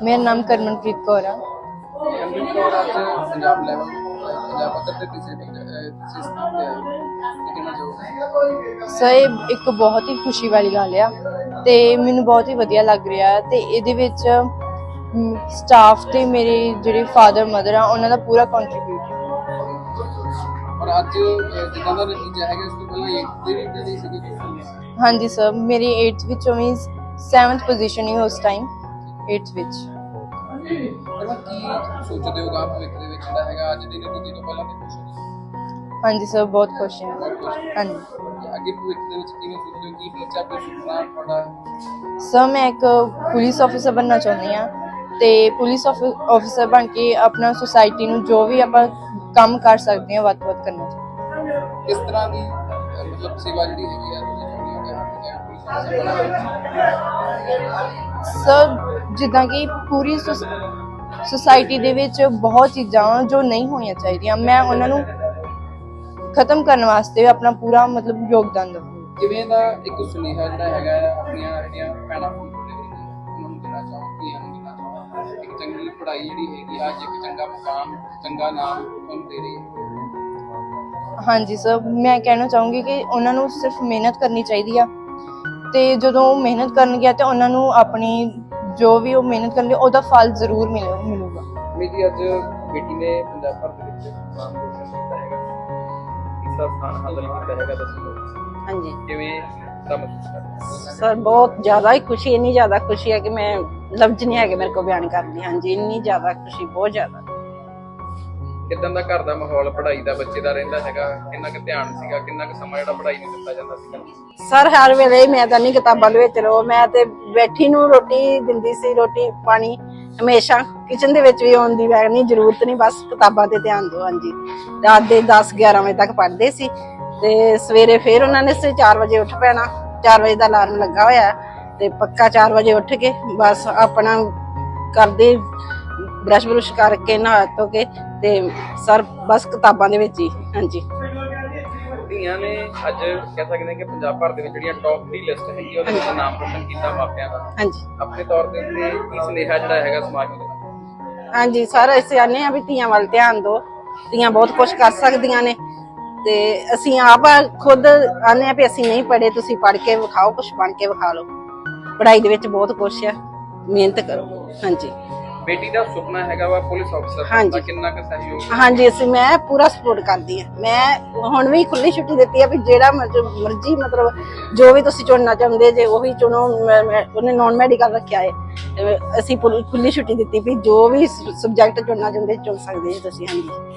ਮੇਰਾ ਨਾਮ ਕਰਮਨਪ੍ਰੀਤ ਕੌਰ ਆ। ਕੈਂਪਿੰਗ ਕੌਰ ਅੱਜ ਪੰਜਾਬ ਲੈਵਲ ਪੰਜਾਬ ਪੱਧਰ ਤੇ ਤੀਸਰੇ ਅਹ, ਤੀਸਰੇ ਸਥਾਨ ਤੇ ਆਏ ਕੀ ਕਹਿਣਾ ਚਾਹੋਗੇ ਸੋ ਇਹ ਇੱਕ ਬਹੁਤ ਹੀ ਖੁਸ਼ੀ ਵਾਲੀ ਗੱਲ ਆ ਤੇ ਮੈਨੂੰ ਬਹੁਤ ਹੀ ਵਧੀਆ ਲੱਗ ਰਿਹਾ ਤੇ ਇਹਦੇ ਵਿੱਚ ਸਟਾਫ ਤੇ ਮੇਰੇ ਜਿਹੜੇ ਫਾਦਰ ਮਦਰ ਆ ਉਹਨਾਂ ਦਾ ਪੂਰਾ ਕੰਟਰੀਬਿਊਟ ਪਰ ਅੱਜ ਅਹ, ਜਿੱਦਾਂ ਦਾ ਨਤੀਜਾ ਹੈਗਾ ਇਸ ਤੋਂ ਪਹਿਲਾਂ ਇੱਕ ਦੇ ਵੀ ਜਿਹੜੀ ਸੀਗੀ ਹਾਂਜੀ ਸਰ ਮੇਰੀ 8th ਵਿੱਚੋਂ ਵੀ 7th ਪੋਜੀਸ਼ਨ ਹੀ ਉਸ ਟਾਈਮ 8th ਵਿੱਚ। ਪਰ ਕੀ ਸੋਚਦੇ ਹੋ ਗਾਂ ਭਵਿੱਖ ਦੇ ਵਿੱਚ ਜਿਹੜਾ ਹੈਗਾ ਅੱਜ ਦੇ ਨਤੀਜੇ ਤੋਂ ਪਹਿਲਾਂ ਤੇ ਖੁਸ਼ ਹੋ ਹਾਂਜੀ ਸਰ ਬਹੁਤ ਖੁਸ਼ ਹਾਂ। ਬਹੁਤ ਖੁਸ਼। ਹੋ। ਹਾਂਜੀ। ਤੇ ਅੱਗੇ ਭਵਿੱਖ ਦੇ ਵਿੱਚ ਕਿਵੇਂ ਸੋਚਦੇ ਹੋ? ਕੀ ਟੀਚਾ ਕੋਈ ਸੁਪਨਾ ਤੁਹਾਡਾ? ਸਰ ਮੈਂ ਇੱਕ ਪੁਲਿਸ ਆਫੀਸਰ ਬਣਨਾ ਚਾਹੁੰਦੀ ਆ ਤੇ ਪੁਲਿਸ ਆਫੀਸਰ ਬਣ ਕੇ ਆਪਣਾ ਸੁਸਾਇਟੀ ਨੂੰ ਜੋ ਵੀ ਆਪਾਂ ਕੰਮ ਕਰ ਸਕਦੇ ਹਾਂ ਵੱਧ ਤੋਂ ਵੱਧ ਕਰਨਾ ਚਾਹੀਦਾ ਕਿਸ ਤਰ੍ਹਾਂ ਦੀ ਅਹ, ਮਤਲਬ ਸੇਵਾ ਜਿਹੜੀ ਹੈਗੀ ਆ ਤੁਸੀਂ ਚਾਹੁੰਦੇ ਹੋ ਕਿ ਹਰ ਜਗ੍ਹਾ ਪੁਲਿਸ ਅਫਸਰ ਬਣਾ? ਸਰ ਜਿੱਦਾਂ ਕਿ ਪੂਰੀ ਸੁਸਾਇਟੀ ਦੇ ਵਿੱਚ ਬਹੁਤ ਚੀਜ਼ਾਂ ਜੋ ਨਹੀਂ ਹੋਣੀਆਂ ਚਾਹੀਦੀਆਂ ਮੈਂ ਉਹਨਾਂ ਨੂੰ ਖਤਮ ਕਰਨ ਵਾਸਤੇ ਆਪਣਾ ਪੂਰਾ ਮਤਲਬ ਯੋਗਦਾਨ ਦਵਾਂਗੀ। ਕਿਵੇਂ ਦਾ ਇੱਕ ਸੁਨੇਹਾ ਜਿਹੜਾ ਹੈਗਾ ਹੈ ਆਪਣੀਆਂ ਜਿਹੜੀਆਂ ਭੈਣਾਂ ਨੇ ਉਹਨਾਂ ਨੂੰ ਦੇਣਾ ਚਾਹੋ ਕੀ ਨੂੰ ਦੇਣਾ ਚਾਹੋ ਇੱਕ ਚੰਗੀ ਪੜ੍ਹਾਈ ਜਿਹੜੀ ਹੈਗੀ ਅੱਜ ਇੱਕ ਚੰਗਾ ਮੁਕਾਮ ਚੰਗਾ ਨਾਮ ਤੁਹਾਨੂੰ ਦੇ ਰਹੀ ਹੈ। ਹਾਂਜੀ ਸਰ ਮੈਂ ਕਹਿਣਾ ਚਾਹੂੰਗੀ ਕਿ ਉਹਨਾਂ ਨੂੰ ਸਿਰਫ ਮਿਹਨਤ ਕਰਨੀ ਚਾਹੀਦੀ ਆ। ਤੇ ਜਦੋਂ ਉਹ ਮਿਹਨਤ ਕਰਨਗੇ ਤੇ ਉਹਨਾਂ ਨੂੰ ਆਪਣੀ ਜੋ ਵੀ ਉਹ ਮਿਹਨਤ ਕਰਨਗੇ ਉਹਦਾ ਫਲ ਜ਼ਰੂਰ ਮਿਲੇ- ਮਿਲੂਗਾ। ਮੇਰੀ ਅੱਜ ਬੇਟੀ ਨੇ ਪੰਜਾਬ ਭਰ ਦੇ ਵਿੱਚ ਨਾਮ ਰੋਸ਼ਨ ਕੀਤਾ ਹੈਗਾ। ਤੀਸਰਾ ਸਥਾਨ ਹਾਸਲ ਕੀਤਾ ਹੈਗਾ ਦੱਸੋ। ਹਾਂਜੀ। ਕਿਵੇਂ ਦਾ ਮਹਿਸੂਸ ਸਰ ਬਹੁਤ ਜ਼ਿਆਦਾ ਹੀ ਖੁਸ਼ੀ ਇੰਨੀ ਜ਼ਿਆਦਾ ਖੁਸ਼ੀ ਹੈ ਕਿ ਮੈਂ ਲਫ਼ਜ਼ ਨਹੀਂ ਹੈਗੇ ਮੇਰੇ ਕੋਲ ਬਿਆਨ ਕਰਨੀ ਹਾਂਜੀ ਇੰਨੀ ਜ਼ਿਆਦਾ ਖੁਸ਼ੀ ਬਹੁਤ ਜ਼ਿਆਦਾ। ਕਿਦਾਂ ਦਾ ਘਰ ਦਾ ਮਾਹੌਲ, ਪੜ੍ਹਾਈ ਦਾ ਬੱਚੇ ਦਾ ਰਹਿੰਦਾ ਹੈਗਾ, ਕਿੰਨਾ ਕੁ ਧਿਆਨ ਸੀਗਾ, ਕਿੰਨਾ ਕੁ ਸਮਾਂ ਜਿਹੜਾ ਪੜ੍ਹਾਈ ਨੂੰ ਦਿੱਤਾ ਜਾਂਦਾ ਸੀਗਾ? ਸਰ, ਹਰ ਵੇਲੇ ਮੈਂ ਤਾਂ ਨਹੀਂ ਕਿਤਾਬਾਂ ਦੇ ਵਿੱਚ ਰਹੋ। ਮੈਂ ਤੇ ਬੈਠੀ ਨੂੰ ਰੋਟੀ ਦਿੰਦੀ ਸੀ, ਰੋਟੀ, ਪਾਣੀ ਹਮੇਸ਼ਾ। ਕਿਚਨ ਦੇ ਵਿੱਚ ਵੀ ਆਉਣ ਦੀ ਵੈਗ ਨਹੀਂ, ਜ਼ਰੂਰਤ ਨਹੀਂ, ਬਸ ਕਿਤਾਬਾਂ ਤੇ ਧਿਆਨ ਦਿਓ, ਹਾਂਜੀ। ਰਾਤ ਦੇ 10 11 ਵਜੇ ਤੱਕ ਪੜ੍ਹਦੇ ਸੀ। ਤੇ ਸਵੇਰੇ ਫੇਰ ਉਹਨਾਂ ਨੇ ਸੇ 4 ਵਜੇ ਉੱਠ ਪੈਣਾ। 4 ਵਜੇ ਦਾ ਅਲਾਰਮ ਲੱਗਾ ਹੋਇਆ ਤੇ ਪੱਕਾ 4 ਵਜੇ ਉੱਠ ਕੇ ਬਸ ਆਪਣਾ ਕਰਦੇ ਬ੍ਰਸ਼ ਬਰੁਸ਼ ਕਰਕੇ ਨਹਾ ਧੋ ਕੇ ਤੇ ਸਰ ਬਸ ਕਿਤਾਬਾਂ ਦੇ ਵਿੱਚ ਹੀ ਹਾਂਜੀ। ਧੀਆਂ ਨੇ ਅੱਜ ਕਹਿ ਸਕਦੇ ਹਾਂ ਕਿ ਪੰਜਾਬ ਭਰ ਦੇ ਵਿੱਚ ਜਿਹੜੀਆਂ ਟੌਪ ਦੀ ਲਿਸਟ ਹੈਗੀ ਉਹਦੇ ਵਿੱਚ ਨਾਮ ਰੋਸ਼ਨ ਕੀਤਾ ਮਾਪਿਆਂ ਦਾ। ਹਾਂਜੀ। ਆਪਣੇ ਤੌਰ ਦੇ ਉੱਤੇ ਕੀ ਸੁਨੇਹਾ ਜਿਹੜਾ ਹੈਗਾ ਸਮਾਜ ਨੂੰ? ਹਾਂਜੀ ਸਰ ਅਸੀਂ ਆਨੇ ਆ ਵੀ ਧੀਆਂ ਵੱਲ ਧਿਆਨ ਦਿਓ। ਧੀਆਂ ਬਹੁਤ ਕੁਝ ਕਰ ਸਕਦੀਆਂ ਨੇ। ਤੇ ਅਸੀਂ ਆਪ ਖੁਦ ਆਨੇ ਆ ਵੀ ਅਸੀਂ ਨਹੀਂ ਪੜ੍ਹੇ ਤੁਸੀਂ ਪੜ੍ਹ ਕੇ ਵਿਖਾਓ ਕੁਝ ਬਣ ਕੇ ਵਿਖਾ ਲਓ। ਪੜ੍ਹਾਈ ਦੇ ਵਿੱਚ ਬਹੁਤ ਕੁਝ ਆ। ਮਿਹਨਤ ਕਰੋ। ਹਾਂਜੀ। ਬੇਟੀ ਦਾ ਸੁਪਨਾ ਹੈਗਾ ਵਾ ਪੁਲਿਸ ਅਫਸਰ ਹਾਂਜੀ। ਦਾ ਕਿੰਨਾ ਕੁ ਸਹਿਯੋਗ ਹਾਂਜੀ ਅਸੀਂ ਮੈਂ ਪੂਰਾ ਸਪੋਰਟ ਕਰਦੀ ਆ ਮੈਂ ਹੁਣ ਵੀ ਖੁੱਲੀ ਛੁੱਟੀ ਦਿੱਤੀ ਆ ਵੀ ਜਿਹੜਾ ਮਰਜ਼ੀ ਮਤਲਬ ਜੋ ਵੀ ਤੁਸੀਂ ਚੁਣਨਾ ਚਾਹੁੰਦੇ ਜੇ ਉਹੀ ਚੁਣੋ ਮੈਂ- ਮੈਂ- ਉਹਨੇ ਨਾਨ ਮੈਡੀਕਲ ਰੱਖਿਆ ਹੈ ਤੇ ਅਸੀਂ ਪੁਲ- ਖੁੱਲੀ ਛੁੱਟੀ ਦਿੱਤੀ ਵੀ ਜੋ ਵੀ ਸਬਜੈਕਟ ਚੁਣਨਾ ਚਾਹੁੰਦੇ ਚੁਣ ਸਕਦੇ ਜੀ ਤੁਸੀਂ ਹਾਂਜੀ।